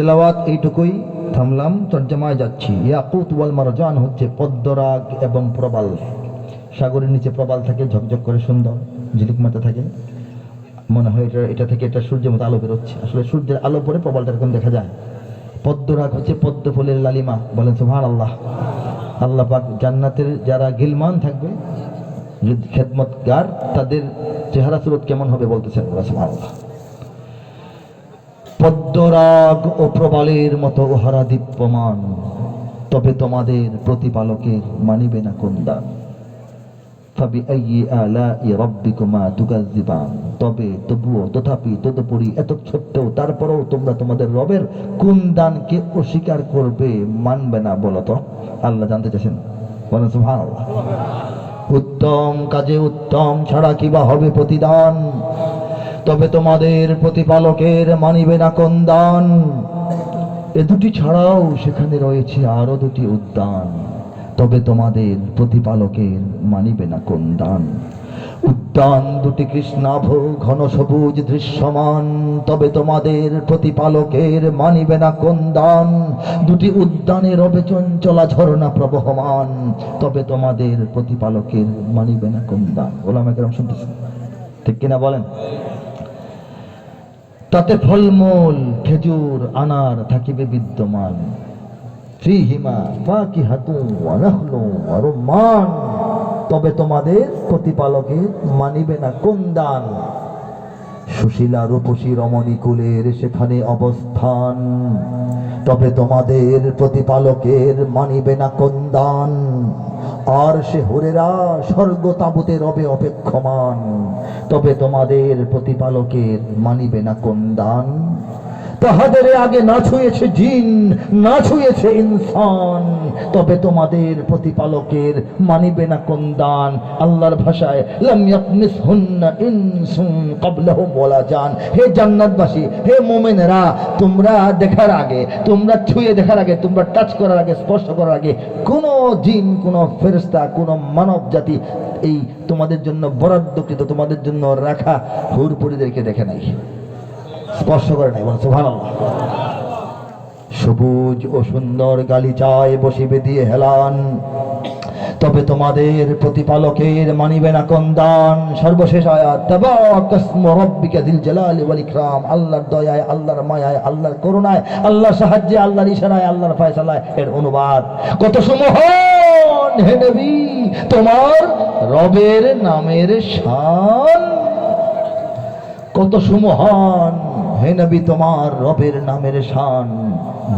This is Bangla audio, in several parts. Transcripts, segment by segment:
তেলাওয়াত এইটুকুই থামলাম, তর্জমায় যাচ্ছি। ইয়াকুত ওয়াল মারজান হচ্ছে পদ্মরাগ এবং প্রবাল। সাগরের নিচে প্রবাল থাকে, ঝকঝক করে সুন্দর, ঝিলিক মাথা থাকে। মনে হয় এটা এটা থেকে এটা সূর্যের মতো আলো বেরোচ্ছে। আসলে সূর্যের আলো পরে প্রবালটা এরকম দেখা যায়। পদ্মরাগ হচ্ছে পদ্ম ফুলের লালিমা। বলেন সুবহান আল্লাহ আল্লাহ পাক জান্নাতের যারা গিলমান থাকবে খেদমতগার, তাদের চেহারা সুরত কেমন হবে বলতেছেন সুবহান আল্লাহ পদ্মরাগ ও প্রবালের মতো ওহারা দীপ্যমান, তবে তোমাদের প্রতিপালকের মানিবে না কোন দান তবে তবুও তথাপি তদুপরি এত সত্ত্বেও তারপরেও তোমরা তোমাদের রবের কোন দানকে অস্বীকার করবে, মানবে না, বলো তো। আল্লাহ জানতে চাইছেন বলেন, সুবহানাল্লাহ। উত্তম কাজে উত্তম, ছাড়া কিবা হবে প্রতিদান? তবে তোমাদের প্রতিপালকের মানিবে না কোন দান এ দুটি ছাড়াও সেখানে রয়েছে আরও দুটি উদ্যান। তবে তোমাদের প্রতিপালকের মানিবে না কোন দান উদ্যান দুটি কৃষ্ণাভ, ঘন সবুজ দৃশ্যমান। তবে তোমাদের প্রতিপালকের মানিবে না কোন দান দুটি উদ্যানে রবে চঞ্চলা ঝর্ণা প্রবহমান। তবে তোমাদের প্রতিপালকের মানিবে না কোন দান ওলামা কেরম শুনতেছেন? ঠিক কিনা বলেন? তাতে ফলমূল, খেজুর, আনার থাকিবে বিদ্যমান। তবে তোমাদের প্রতিপালকের মানিবে না কোন দান? সুশীলা রূপসী রমণী কুলের সেখানে অবস্থান। তবে তোমাদের প্রতিপালকের মানিবে না কোন দান? আর সে হরেরা স্বর্গ তাবুতের রবে অপেক্ষমান। তবে তোমাদের প্রতিপালকের মানিবে না কোন দান। তাহাদের আগে না ছুঁয়েছে জিন, না ছুঁয়েছে ইনসান। তবে তোমাদের প্রতিপালকের মানিবে না কোন দান। আল্লাহর ভাষায় ওয়ালা জান। হে জান্নাতবাসী, হে মুমিনেরা, তোমরা দেখার আগে, তোমরা ছুঁয়ে দেখার আগে, তোমরা টাচ করার আগে, স্পর্শ করার আগে, কোনো জিন, কোনো ফেরেশতা, কোনো মানব জাতি এই তোমাদের জন্য বরাদ্দকৃত, তোমাদের জন্য রাখা হুরপুরিদেরকে দেখে নাই। স্পর্শ করে নাই বলছে সবুজ ও সুন্দর গালিচায় বসিবে দিয়ে হেলান। তবে তোমাদের প্রতিপালকের মানিবে না কোন দান। সর্বশেষ আয়াত ইকরাম। আল্লাহর দয়ায়, আল্লাহর মায়ায়, আল্লাহর করুণায়, আল্লাহর সাহায্যে, আল্লাহর ইশারায় আল্লাহর ফয়সালায় এর অনুবাদ। কত সুমহান, হে নবী, তোমার রবের নামের শান। কত সুমহান হে নবী তোমার রবের নামের শান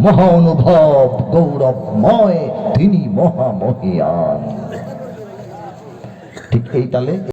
মহা অনুভব গৌরবময় তিনি মহামহিয়ান। ঠিক এই তালে